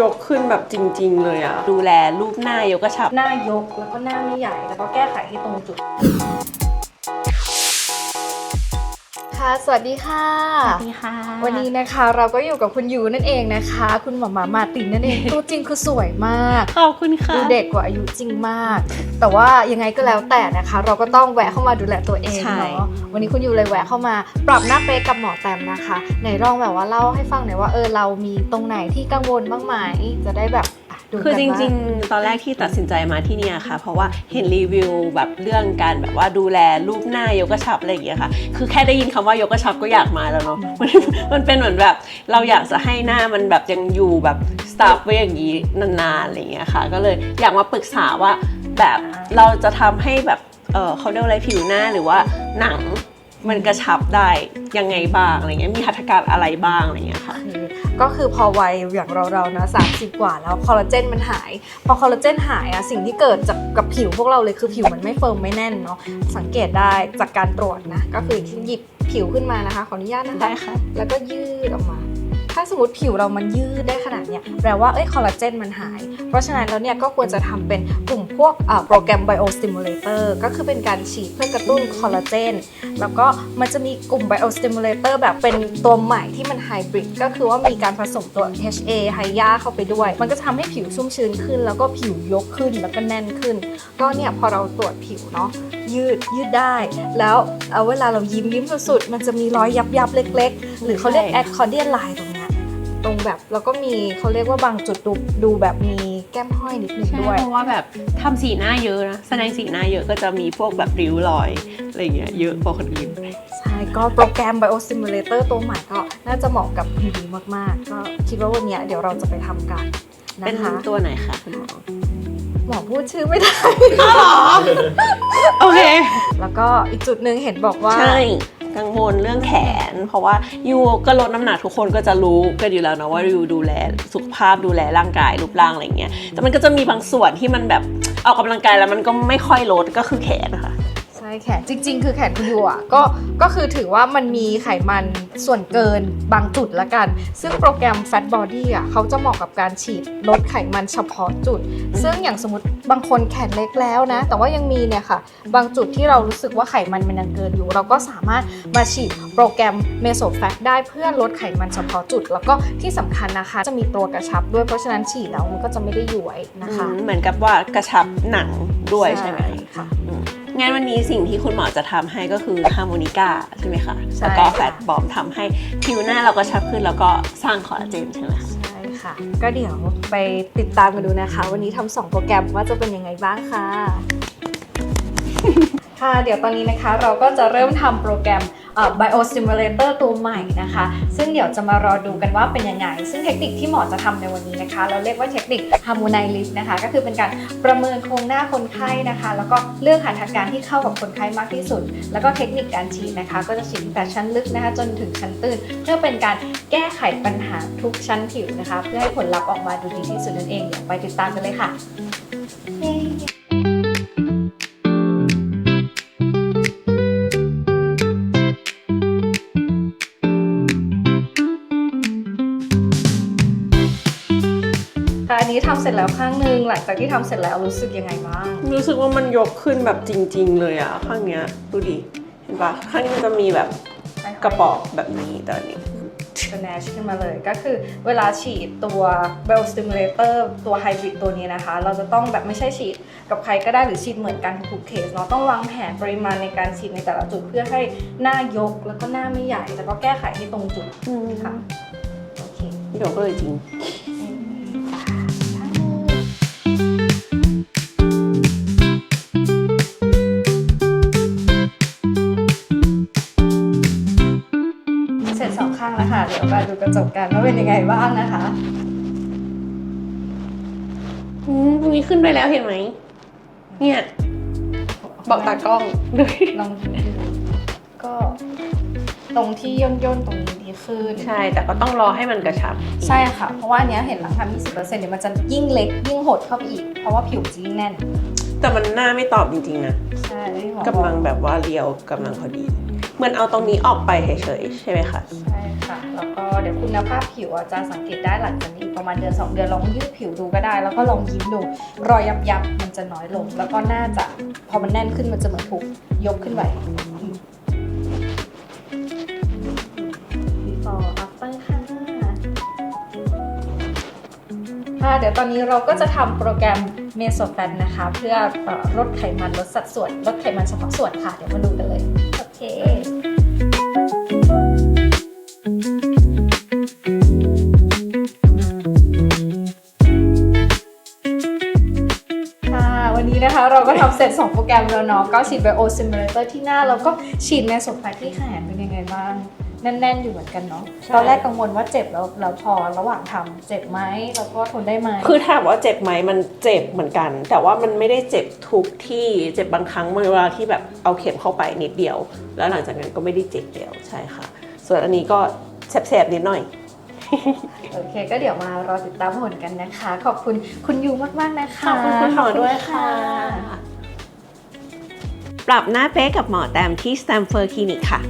ยกขึ้นแบบจริง ๆ เลยอะดูแลรูปหน้ายกกระชับ หน้ายกแล้วก็หน้าไม่ใหญ่ แล้วก็แก้ไขให้ตรงจุด ค่ะสวัสดีค่ะ สวัสดีค่ะ วันนี้นะคะเราก็อยู่กับคุณยูนั่นเองนะคะ คุณหมอหมามาตินนั่นเองตัวจริงคือสวยมาก ขอบคุณค่ะ ดูเด็กกว่าอายุจริงมาก แต่ว่ายังไงก็แล้วแต่นะคะ เราก็ต้องแวะเข้ามาดูแลตัวเองใช่เนาะ วันนี้คุณยูเลยแวะเข้ามา ปรับหน้าเป๊กกับหมอแตมนะคะไหนลองแบบว่าเล่าให้ฟังหน่อยว่าเออเรามีตรงไหนที่กังวลบ้างไหมจะได้แบบอะดูกัน คือจว่าริง ๆ ตอนแรกที่ตัดสินใจมาที่เนี่ยค่ะ เพราะว่าเห็นรีวิวแบบเรื่องการแบบว่าดูแลรูปหน้ายกกระชับอะไรอย่างเงี้ยค่ะ คือแค่ได้ยินคำว่ายกกระชับก็อยากมาแล้วเนาะ มันมันเป็นเหมือนแบบเราอยากจะให้หน้ามันแบบยังอยู่แบบสตาร์ฟไว้อย่างนี้นานๆอะไรอย่างเงี้ยค่ะ ก็เลยอยากมาปรึกษาว่าแบบเราจะทำให้แบบเออเขาเรียกว่าอะไรผิวหน้าหรือว่าหนังมันกระชับได้ยังไงบ้างอะไรเงี้ยมีหัตถการอะไรบ้างอะไรเงี้ยค่ะโอเค ก็คือพอวัยอย่างเราๆนะ30กว่าแล้วคอลลาเจนมันหาย พอคอลลาเจนหายอะสิ่งที่เกิดจากกับผิวพวกเราเลยคือผิวมันไม่เฟิร์มไม่แน่นเนาะสังเกตได้จากการตรวจนะก็คือหยิบผิวขึ้นมานะคะขออนุญาตนะคะได้ค่ะแล้วก็ยืดออกมา ถ้าสมมติผิวเรามันยืดได้ขนาดเนี้ยแปลว่าเอ้ยคอลลาเจนมันหาย เพราะฉะนั้นแล้วเนี่ยก็ควรจะทำเป็นกลุ่มพวกอ่าโปรแกรม biostimulator ก็คือเป็นการฉีดเพื่อกระตุ้นคอลลาเจนแล้วก็มันจะมีกลุ่ม biostimulator แบบเป็นตัวใหม่ที่มันไฮบริดก็คือว่ามีการผสมตัว HA ไฮยาเข้าไปด้วย มันก็จะทำให้ผิวชุ่มชื้นขึ้น แล้วก็ผิวยกขึ้นแล้วก็แน่นขึ้น ก็เนี่ยพอเราตรวจผิวเนาะยืดยืดได้ แล้วเอาเวลาเรายิ้มยิ้มสุดๆมันจะมีรอยยับยับๆเล็ก ๆ หรือเขาเรียกใช่แอดคอร์เดียนไลน์ตรงเนี้ย ตรงแบบแล้วก็มีเขาเรียกว่าบางจุดดูดูแบบมีแก้มห้อยนิดนึงใช่ด้วยเพราะว่าแบบทำสีหน้าเยอะนะแสดงสีหน้าเยอะก็จะมีพวกแบบริ้วรอยอะไรอย่างเงี้ยเยอะกว่าคนอื่นใช่ก็โปรแกรม biostimulator ตัวใหม่ก็น่าจะเหมาะกับคุณดีมากๆ ก็คิดว่าวันเนี้ยเดี๋ยวเราจะไปทำกันเป็นนะคะตัวไหนคะคุณหมอหมอพูดชื่อไม่ได้โอเค แล้วก็อีกจุดหนึ่งเห็นบอกว่าใช่ กังวลเรื่องแขน เพราะว่ายูก็ลดน้ำหนักทุกคนก็จะรู้กันอยู่แล้วนะว่ายูดูแลสุขภาพดูแลร่างกายรูปร่างอะไรเงี้ยแต่มันก็จะมีบางส่วนที่มันแบบออกกำลังกายแล้วมันก็ไม่ค่อยลดก็คือแขนค่ะ ช่แขนจริง ๆ คือแขนคุณยูอะก็ก็คือถือว่ามันมีไขมันส่วนเกินบางจุดละกัน ซึ่งโปรแกรม Fat Body อะเขาจะเหมาะกับการฉีดลดไขมันเฉพาะจุด ซึ่งอย่างสมมติบางคนแขนเล็กแล้วนะ แต่ว่ายังมีเนี่ยค่ะ บางจุดที่เรารู้สึกว่าไขมันมันยังเกินอยู่ เราก็สามารถมาฉีดโปรแกรม Meso Fat ได้เพื่อลดไขมันเฉพาะจุด แล้วก็ที่สำคัญนะคะ จะมีตัวกระชับด้วยเพราะฉะนั้นฉีดแล้วมันก็จะไม่ได้ย้วยนะคะอืมเหมือนกับว่ากระชับหนังด้วยใช่ไหมค่ะอืม งั้นวันนี้สิ่งที่คุณหมอจะทำให้ก็คือฮาร์โมนิก้าใช่ไหมคะใช่แล้วก็ค่ะแฟตบอมทำให้ผิวหน้าเราก็ชับขึ้นแล้วก็สร้างคอลลาเจนใช่ไหมคะใช่ค่ะก็เดี๋ยวไปติดตามกันดูนะคะ วันนี้ทำสองโปรแกรมว่าจะเป็นยังไงบ้างค่ะ ค่ะ เดี๋ยวตอนนี้นะคะเราก็จะเริ่มทำโปรแกรมเอ่อ biostimulator ตัวใหม่นะคะ ซึ่งเดี๋ยวจะมารอดูกันว่าเป็นยังไง ซึ่งเทคนิคที่หมอจะทำในวันนี้นะคะ เราเรียกว่าเทคนิค harmonize นะคะ ก็คือเป็นการประเมินโครงหน้าคนไข้นะคะ แล้วก็เลือกหัตถการที่เข้ากับคนไข้มากที่สุด แล้วก็เทคนิคการฉีดนะคะ ก็จะฉีดแต่ชั้นลึกนะคะ จนถึงชั้นตื้น เพื่อเป็นการแก้ไขปัญหาทุกชั้นผิวนะคะ เพื่อให้ผลลัพธ์ออกมาดูดีที่สุดนั่นเองเดี๋ยวไปติดตามกันเลยค่ะเค่ะอันนี้ทำเสร็จแล้วข้างหนึงหลังจากที่ทำเสร็จแล้วรู้สึกยังไงบ้าง รู้สึกว่ามันยกขึ้นแบบจริง ๆ เลยอะข้างเนี้ยดูดิเห็นปะข้างนี้มันจะมีแบบกระบอกแบบนี้แต่อันนี้เป็นแนชขึ้นมาเลยก็คือเวลาฉีดตัว biostimulator ตัวไฮบริดตัวนี้นะคะ เราจะต้องแบบไม่ใช่ฉีดกับใครก็ได้หรือฉีดเหมือนกันทุกๆเคสเนาะต้องวางแผนปริมาณในการฉีดในแต่ละจุดเพื่อให้หน้ายกแล้วก็หน้าไม่ใหญ่ แล้วก็แก้ไขให้ตรงจุดค่ะโอเคยกเลยจริง เดี๋ยวมาดูกระจกกันว่าเป็นยังไงบ้างนะคะอืมตรงนี้ขึ้นไปแล้วเห็นไหม เนี่ย บอกตากล้องด้วยลองดูก็ตรงที่ย่นย่นๆตรงนี้ดีขึ้น ใช่ แต่ก็ต้องรอให้มันกระชับ ใช่ค่ะ เพราะว่าอันเนี้ยเห็นหลังทำ20%เดี๋ยวมันจะยิ่งเล็กยิ่งหดเข้าไปอีก เพราะว่าผิวจะยิ่งแน่น แต่มันหน้าไม่ตอบจริงๆนะ ใช่ที่หมอกำลังแบบว่าเรียวกำลังพอดี เหมือนเอาตรงนี้ออกไปเฉยๆใช่ไหมคะ ใช่ค่ะแล้วก็เดี๋ยวดี๋ยวคุณภาพผิวจะสังเกตได้หลังจากนี้ประมาณเดือน2 เดือนลองยืดผิวดูก็ได้ แล้วก็ลองยิ้มดูรอยยับยับๆมันจะน้อยลง แล้วก็น่าจะพอมันแน่นขึ้นมันจะเหมือนถูกยกขึ้นไป before after ค่ะค่ะเดี๋ยวตอนนี้เราก็จะทำโปรแกรม m e s o f a t นะคะ เพื่อเอ่อลดไขมันลดสัดส่วนลดไขมันเฉพาะส่วนค่ะ เดี๋ยวมาดูกันเลย แกรมแล้วเนาะก็ฉีดไบโอซิมูเลเตอร์ที่หน้า แล้วก็ฉีดเมสโซแฟตที่แขนเป็นยังไงบ้าง แน่นๆ อยู่เหมือนกันเนาะใช่ตอนแรกกังวลว่าเจ็บแล้วแล้วพอระหว่างทำเจ็บไหมแล้วก็ทนได้ไหมคือถามว่าเจ็บไหมมันเจ็บเหมือนกัน แต่ว่ามันไม่ได้เจ็บทุกที่เจ็บบางครั้งเวลาที่แบบเอาเข็มเข้าไปนิดเดียว แล้วหลังจากนั้นก็ไม่ได้เจ็บเดียวใช่ค่ะ ส่วนอันนี้ก็แสบๆนิดหน่อยโอเค ก็เดี๋ยวมารอติดตามผลกันนะคะ ขอบคุณคุณยูมาก ๆ นะคะ ขอบคุณคุณหมอด้วยค่ะ ปรับหน้าเป๊ะกับหมอแตมที่ Stanford Clinic ค่ะ